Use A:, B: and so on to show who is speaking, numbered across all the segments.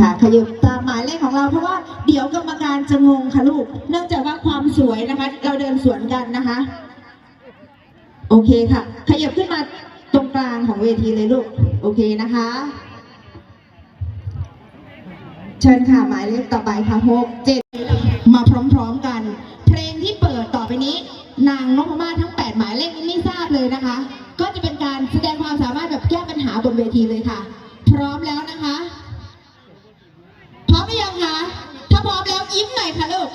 A: ค่ะขยับตามหมายเลขของเราเพราะว่าเดี๋ยวกรรมการจะงงค่ะลูก เนื่องจากว่าความสวยนะคะ เราเดินสวนกันนะคะ โอเคค่ะ ขยับขึ้นมาตรงกลางของเวทีเลยลูก โอเคนะคะ เชิญค่ะหมายเลขต่อไปค่ะหกเจ็ดมาพร้อมๆกัน ยิ้มหน่อยค่ะลูก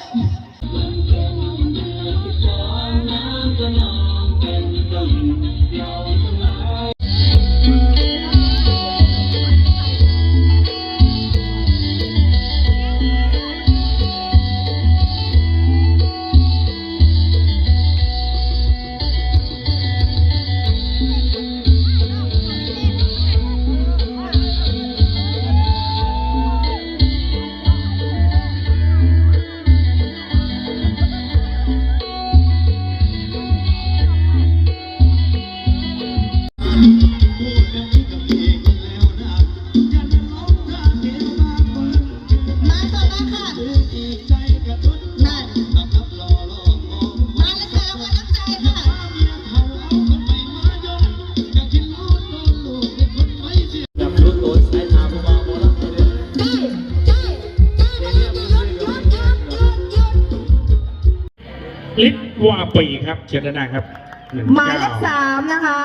A: ด
B: ลิศวาปีครับเชิญด้านหน้าครับหนึ่ง
A: หมายเลข
B: เก้
A: สามนะคะ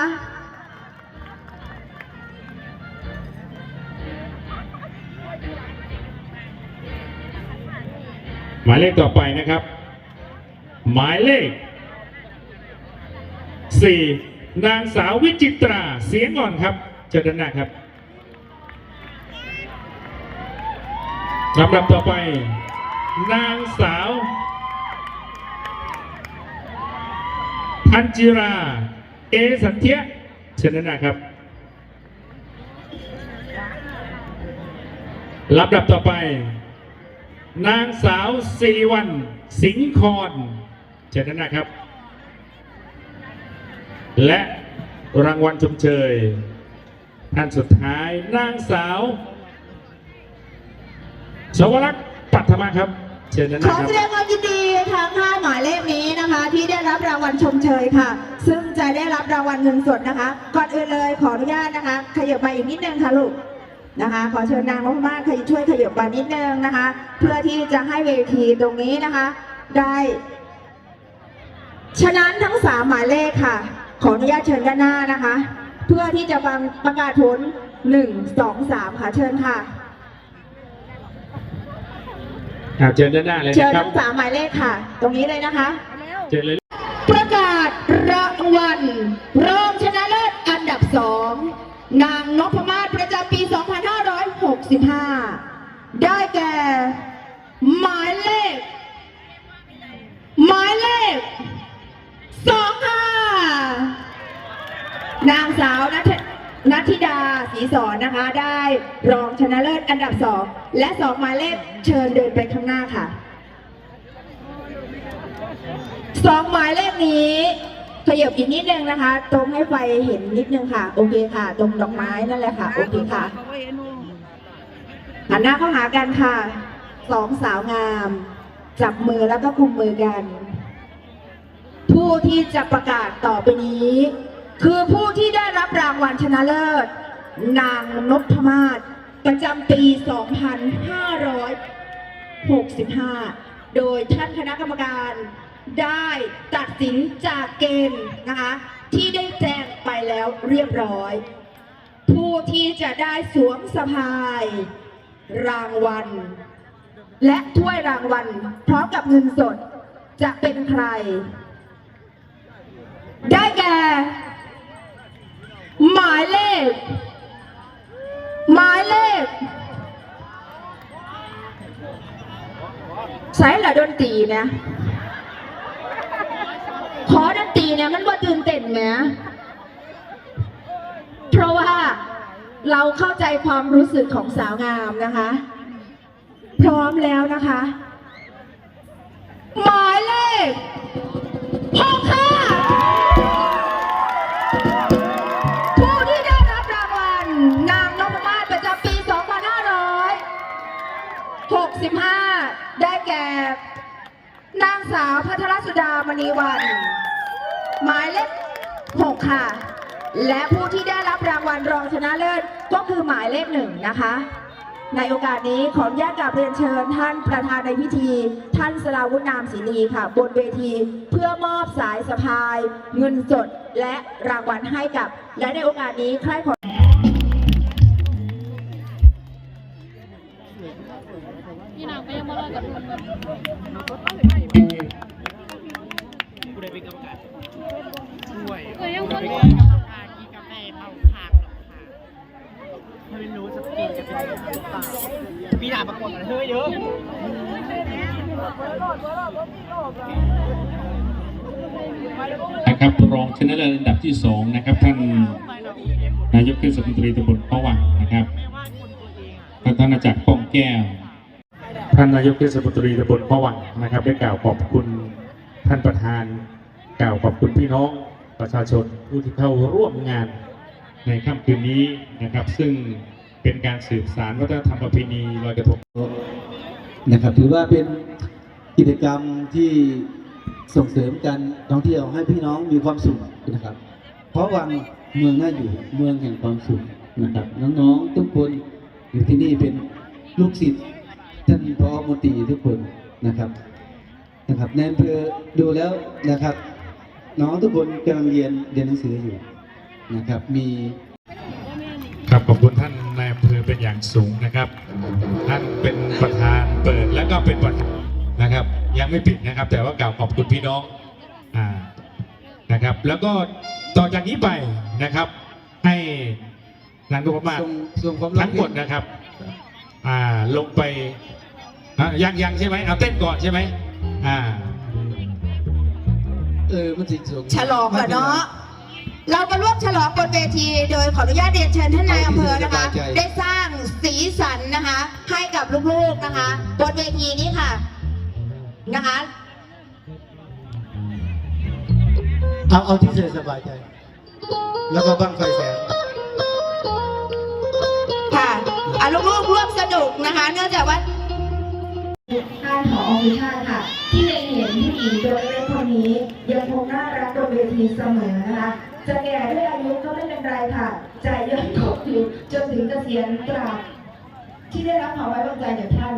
B: หมายเลขต่อไปนะครับ หมายเลขสี่นางสาววิจิตราเสียงอ่อนครับเชิญด้านหน้าครับลำดับต่อไป นางสาว ทันจิรา เอสันเทียเชิญด้นน้าครับ ลำดับต่อไป นางสาวสิริวัลสิงคอนเชิญด้นน้าครับ และรางวัลชมเชยท่านสุดท้ายนางสาว ชวรักษ์ปัทมาครับ เชิญด้านห
A: ขอ
B: บ
A: แสดงความยินดีทั้ง5หมายเลขนี้นะคะ ที่ได้รับรางวัลชมเชยค่ะ ซึ่งจะได้รับรางวัลเงินสดนะคะ ก่อนอื่นเลยขออนุญาตนะคะ ขยับมาอีกนิดนึงค่ะลูกนะคะ ขอเชิญนางนพมาศช่วยขยับมานิดนึงนะคะ เพื่อที่จะให้เวทีตรงนี้นะคะ ได้ฉะนั้นทั้งสามหมายเลขค่ะ ขออนุญาตเชิญด้านหน้านะคะ เพื่อที่จะฟังประกาศผลหนึ่งสองสามค่ะเชิญค่ะ
B: ครับเชิญด้านหน้าเลย
A: เชิญ
B: นะครับ
A: ทั้งสามหมายเลขค่ะ ตรงนี้เลยนะคะ
B: เชิญเลย
A: ประกาศรางวัลรองชนะเลิศอันดับสองนางนพมาศประจำปี 2565 ได้แก่ หมายเลข หมายเลขสองค่ะ นางสาวนัท นัทธิดาศรีสอนนะคะ ได้รองชนะเลิศอันดับสองและสองหมายเลขเชิญเดินไปข้างหน้าค่ะสองหมายเลขนี้ขยับอีกนิดนึงนะคะ ตรงให้ไฟเห็นนิดนึงค่ะ โอเคค่ะ ตรงดอกไม้นั่นแหละค่ะ โอเคค่ะหันหน้าเข้าหากันค่ะสองสาวงาม จับมือแล้วก็คุมมือกัน ผู้ที่จะประกาศต่อไปนี้ คือผู้ที่ วัลชนะเลิศ นางนพมาศประจำปี 2565 โดยท่านคณะกรรมการได้ตัดสินจากเกณฑ์นะคะที่ได้แจ้งไปแล้วเรียบร้อย ผู้ที่จะได้สวมสะพาย รางวัล และถ้วยรางวัลพร้อมกับเงินสดจะเป็นใคร ได้แก่ หมายเลข หมายเลขใส่ละดนตรีนะขอดนตรีเนี่ยมันว่าตื่นเต้นไหมเพราะว่าเราเข้าใจความรู้สึกของสาวงามนะคะ พร้อมแล้วนะคะ หมายเลข 65 ได้แก่ นางสาวพัทรสุดามณีวัน หมายเลข 6 ค่ะ และผู้ที่ได้รับรางวัลรองชนะเลิศก็คือหมายเลขหนึ่งนะคะ ในโอกาสนี้ขออนุญาตกราบเรียนเชิญท่านประธานในพิธี ท่านสลาวุฒนามศรีค่ะ บนเวทีเพื่อมอบสายสะพาย เงินสดและรางวัลให้กับ และในโอกาสนี้ใครขอ
C: พี่นางก็ยังมาเลิกกับลุงก็ยังคน
D: กากีกาแฟเมาคางหรอกค่ะไม่รู้สกินจะเป็นยังไงหรือเปล่าพี่นาประกวดกันเฮ้ยเยอะ
B: นะครับรองชนะเลิศอันดับที่สองนะครับท่านนายกเทศมนตรีตำบลพะวังนะครับ
D: ไม่ว่าน
B: ท่านอาจารย์ป้อง แก้ว ท่านนายกเทศมนตรีตำบลพะวังนะครับ ได้กล่าวขอบคุณท่านประธาน กล่าวขอบคุณพี่น้องประชาชนผู้ที่เข้าร่วมงานในค่ำคืนนี้นะครับ ซึ่งเป็นการสืบสารวัฒนธรรมประเพณีลอยกระทง
E: นะครับถือว่าเป็นกิจกรรมที่ส่งเสริมการท่องเที่ยวให้พี่น้องมีความสุขนะครับ เพราะวังเมืองน่าอยู่เมืองแห่งความสุขนะครับ น้องๆทุกคนอยู่ที่นี่เป็น ลูกศิษย์ท่านพอมนตรีทุกคนนะครับนะครับในอำเภอดูแล้วนะครับ น้องทุกคนกำลังเรียนเรียนหนังสืออยู่นะครับ มี
B: ครับขอบคุณท่านนายอำเภอเป็นอย่างสูงนะครับ ท่านเป็นประธานเปิดแล้วก็เป็นประธานนะครับ ยังไม่ปิดนะครับ แต่ว่ากล่าวขอบคุณพี่น้องอ่านะครับ แล้วก็ต่อจากนี้ไปนะครับ ให้นางนพมาศ
E: ส่งส่งความ
B: ทั้งหมดนะครับ อ่าลงไปอะยังยังใช่ไหมเอาเต้นก่อนใช่ไหมอ่า
E: เออมันสิส่ง
A: ฉลองเหรอเนาะเรามาร่วมฉลองบนเวทีโดยขออนุญาตเรียนเชิญท่านนายอำเภอนะคะ ได้สร้างสีสันนะคะ ให้กับลูกๆนะคะบนเวทีนี้ค่ะนะคะ
E: เอาเอาที่เธอสบายใจ แล้วก็บ้างไฟแสง
A: อะลูกๆร่วมสนุกนะคะ เนื่องจากว่าท่านผอวิชาติค่ะ ที่เล็งเห็นผู้หญิงตัวเล็กๆคนนี้ ยังคงน่ารักบนเวทีเสมอนะคะ จะแก่ด้วยอายุก็ไม่เป็นไรค่ะใจยังคงอยู่จนถึงเกษียณตราบที่ได้รับความไว้วางใจจากท่าน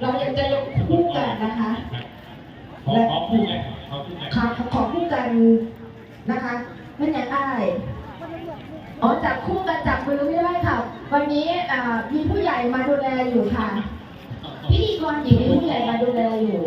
A: เรายังจะยกคู่กันนะคะ
B: ขอขอพูดไงขอพูดไง
A: ขอขอคู่กันนะคะ ไม่ยังอ้ายอ๋อจับคู่กันจับมือไม่ได้ค่ะ วันนี้มีผู้ใหญ่มาดูแลอยู่ค่ะพิธีกรหญิงมีผู้ใหญ่มาดูแลอยู่